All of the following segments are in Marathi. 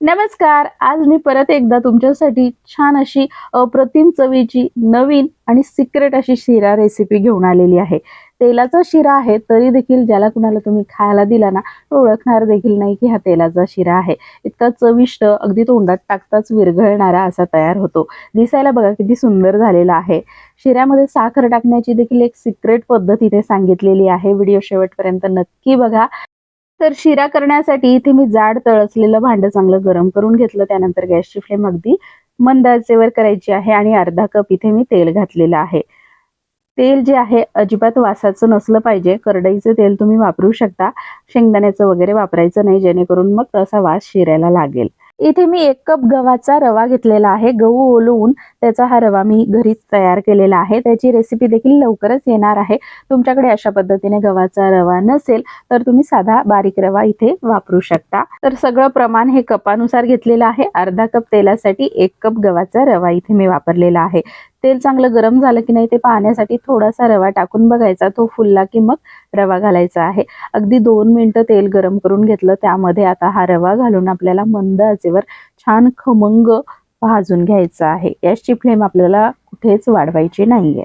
नमस्कार आज मी परत एकदा तुमच्यासाठी छान अशी अप्रतिम चवीची नवीन आणि सिक्रेट अशी शिरा रेसिपी घेऊन आलेली आहे. तेलाचा शिरा आहे तरी देखील ज्याला कुणाला तुम्ही खायला दिला ना तो ओळखणार देखील नाही की हा तेलाचा शिरा आहे. इतका चविष्ट अगदी तोंडात टाकताच विरघळणारा असा तयार होतो. दिसायला बघा किती सुंदर झालेला आहे. शिऱ्यामध्ये साखर टाकण्याची देखील एक सिक्रेट पद्धत इथे सांगितलेली आहे. व्हिडिओ शेवटपर्यंत नक्की बघा. तर शिरा करण्यासाठी इथे मी जाड तळसलेलं भांडं चांगलं गरम करून घेतलं. त्यानंतर गॅसची फ्लेम अगदी मंद आचेवर करायची आहे आणि अर्धा कप इथे मी तेल घातलेलं आहे. तेल जे आहे अजिबात वासाचं नसलं पाहिजे. करडईचं तेल तुम्ही वापरू शकता. शेंगदाण्याचं वगैरे वापरायचं नाही जेणेकरून मग तसा वास शिरायला लागेल. इथे मी एक कप गव्हाचा रवा घेतलेला आहे. गहू ओलवून त्याचा हा रवा मी घरीच तयार केलेला आहे. त्याची रेसिपी देखील लवकरच येणार आहे. तुमच्याकडे अशा पद्धतीने गव्हाचा रवा नसेल तर तुम्ही साधा बारीक रवा इथे वापरू शकता. तर सगळं प्रमाण हे कपानुसार घेतलेलं आहे. अर्धा कप तेलासाठी एक कप गव्हाचा रवा इथे मी वापरलेला आहे. तेल चांगलं गरम झालं की नाही ते पाहण्यासाठी थोडासा रवा टाकून बघायचा. तो फुलला की मग रवा घालायचा आहे. अगदी दोन मिनटं तेल गरम करून घेतलं. त्यामध्ये आता हा रवा घालून आपल्याला मंद आचेवर छान खमंग भाजून घ्यायचा आहे. गॅसची फ्लेम आपल्याला कुठेच वाढवायची नाहीये.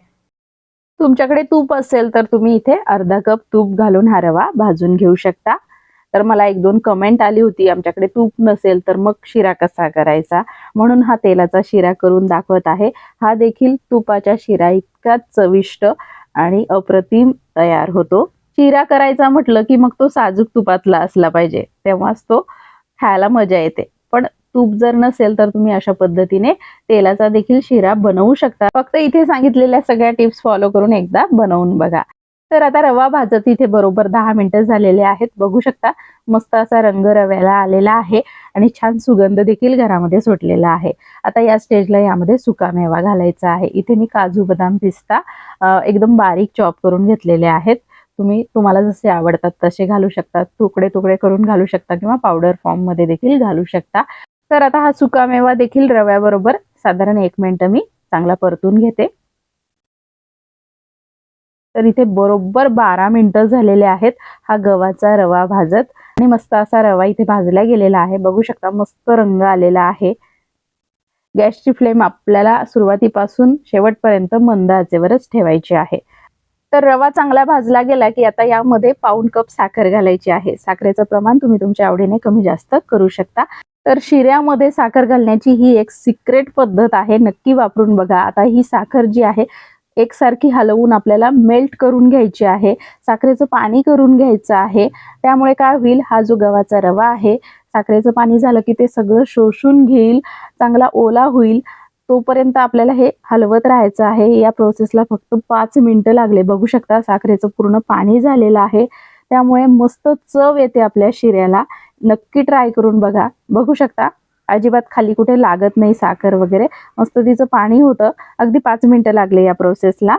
तुमच्याकडे तूप असेल तर तुम्ही इथे अर्धा कप तूप घालून हा रवा भाजून घेऊ शकता. तर मला एक दोन कमेंट आली होती आमच्याकडे तूप नसेल तर मग शिरा कसा करायचा? म्हणून हा तेलाचा शिरा करून दाखवत आहे. हा देखील तुपाच्या शिरा इतकाच चविष्ट आणि अप्रतिम तयार होतो. शिरा करायचा म्हटलं की मग तो साजूक तुपातला असला पाहिजे तेव्हाच तो खायला मजा येते. पण तूप जर नसेल तर तुम्ही अशा पद्धतीने तेलाचा देखील शिरा बनवू शकता. फक्त इथे सांगितलेल्या सगळ्या टिप्स फॉलो करून एकदा बनवून बघा. तर आता रवा भाजत इथे बरोबर दहा मिनिटं झालेले आहेत. बघू शकता मस्त असा रंग रव्याला आलेला आहे आणि छान सुगंध देखील घरामध्ये सुटलेला आहे. आता या स्टेजला यामध्ये सुका मेवा घालायचा आहे. इथे मी काजू बदाम पिस्ता एकदम बारीक चॉप करून घेतलेले आहेत. तुम्ही तुम्हाला जसे आवडतात तसे घालू शकता. तुकडे तुकडे करून घालू शकता किंवा पावडर फॉर्ममध्ये देखील घालू शकता. तर आता हा सुका मेवा देखील रव्याबरोबर साधारण एक मिनटं मी चांगला परतून घेते. तर इथे बरोबर बारा मिनटं झालेले आहेत हा गव्हाचा रवा भाजत. आणि मस्त असा रवा इथे भाजला गेलेला आहे. बघू शकता मस्त रंग आलेला आहे. गॅसची फ्लेम आपल्याला सुरुवातीपासून शेवटपर्यंत मंद आचेवरच ठेवायची आहे. तर रवा चांगला भाजला गेला की आता यामध्ये पाऊन कप साखर घालायची आहे. साखरेचं प्रमाण तुम्ही तुमच्या आवडीने कमी जास्त करू शकता. तर शिऱ्यामध्ये साखर घालण्याची ही एक सिक्रेट पद्धत आहे. नक्की वापरून बघा. आता ही साखर जी आहे एकसारखी हलवून आपल्याला मेल्ट करून घ्यायची आहे. साखरेचं पाणी करून घ्यायचं आहे. त्यामुळे काय होईल? हा जो गव्हाचा रवा आहे साखरेचं पाणी झालं की ते सगळं शोषून घेईल चांगला ओला होईल. तोपर्यंत आपल्याला हे हलवत राहायचं आहे. या प्रोसेसला फक्त पाच मिनटं लागले. बघू शकता साखरेचं पूर्ण पाणी झालेलं आहे. त्यामुळे मस्त चव येते आपल्या शिऱ्याला. नक्की ट्राय करून बघा. बघू शकता? अजिबात खाली कुठे लागत नाही साखर वगैरे. मस्त तिचं पाणी होतं. अगदी पाच मिनटं लागले या प्रोसेसला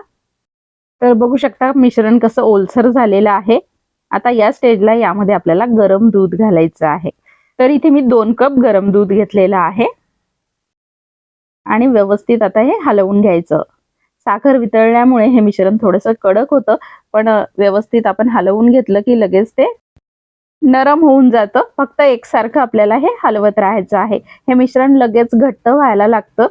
तर बघू शकता मिश्रण कसं ओलसर झालेलं आहे. आता या स्टेजला यामध्ये आपल्याला गरम दूध घालायचं आहे. तर इथे मी दोन कप गरम दूध घेतलेलं आहे. आणि व्यवस्थित आता हे हलवून घ्यायचं. साखर वितळल्यामुळे हे मिश्रण थोडंसं कडक होतं. पण व्यवस्थित आपण हलवून घेतलं की लगेच ते नरम होऊन जातं. फक्त एकसारखं आपल्याला हे हलवत राहायचं आहे. हे मिश्रण लगेच घट्ट व्हायला लागतं.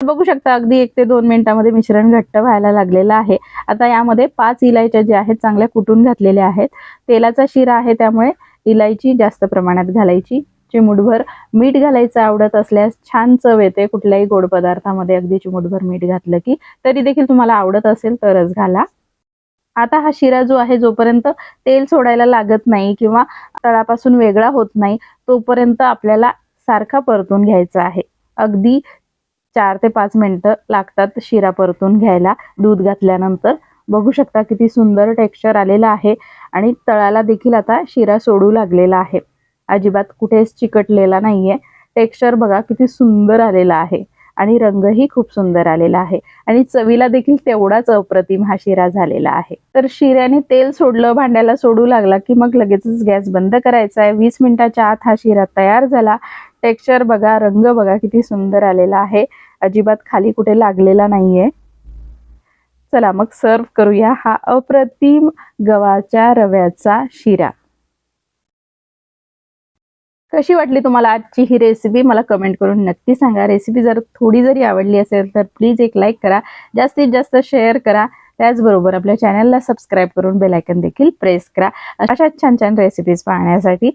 बघू शकता अगदी एक ते दोन मिनिटांमध्ये मिश्रण घट्ट व्हायला लागलेलं आहे. आता यामध्ये पाच इलायच्या ज्या आहेत चांगल्या कुटून घातलेल्या आहेत. तेलाचा शिरा आहे त्यामुळे इलायची जास्त प्रमाणात घालायची. चिमुटभर मीठ घालायचं आवडत असल्यास छान चव येते कुठल्याही गोड पदार्थामध्ये. अगदी चिमुटभर मीठ घातलं की तरी देखील तुम्हाला आवडत असेल तरच घाला. आता हा शिरा जो आहे जोपर्यंत तेल सोडायला लागत नाही किंवा तळापासून वेगळा होत नाही तोपर्यंत आपल्याला सारखा परतून घ्यायचा आहे. अगदी चार ते पाच मिनटं लागतात शिरा परतून घ्यायला. दूध घातल्यानंतर बघू शकता किती सुंदर टेक्स्चर आलेलं आहे आणि तळाला देखील आता शिरा सोडू लागलेला आहे. अजिबात कुठेच चिकटलेला नाहीये. टेक्स्चर बघा किती सुंदर आलेला आहे. आणि रंगही खूप सुंदर आलेला आहे. आणि चवीला देखील तेवढाच अप्रतिम हा शिरा झालेला आहे. तर शिऱ्याने तेल सोडलं भांड्याला सोडू लागला की मग लगेचच गॅस बंद करायचा आहे. वीस मिनिटाच्या आत हा शिरा तयार झाला. टेक्स्चर बघा रंग बघा किती सुंदर आलेला आहे. अजिबात खाली कुठे लागलेला नाहीये. चला मग सर्व करूया हा अप्रतिम गव्हाच्या रव्याचा शिरा. कशी वाटली तुम्हाला आजची ही रेसिपी मला कमेंट करून नक्की सांगा. रेसिपी जर थोडी जरी आवडली असेल तर प्लीज एक लाईक करा. जास्तीत जास्त शेअर करा. त्याचबरोबर आपल्या चॅनलला सबस्क्राईब करून बेलायकन देखील प्रेस करा. अशा छान छान रेसिपीज पाहण्यासाठी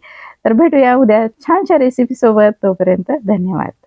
तर भेटूया उद्या छानशा रेसिपी सोबत. तोपर्यंत धन्यवाद.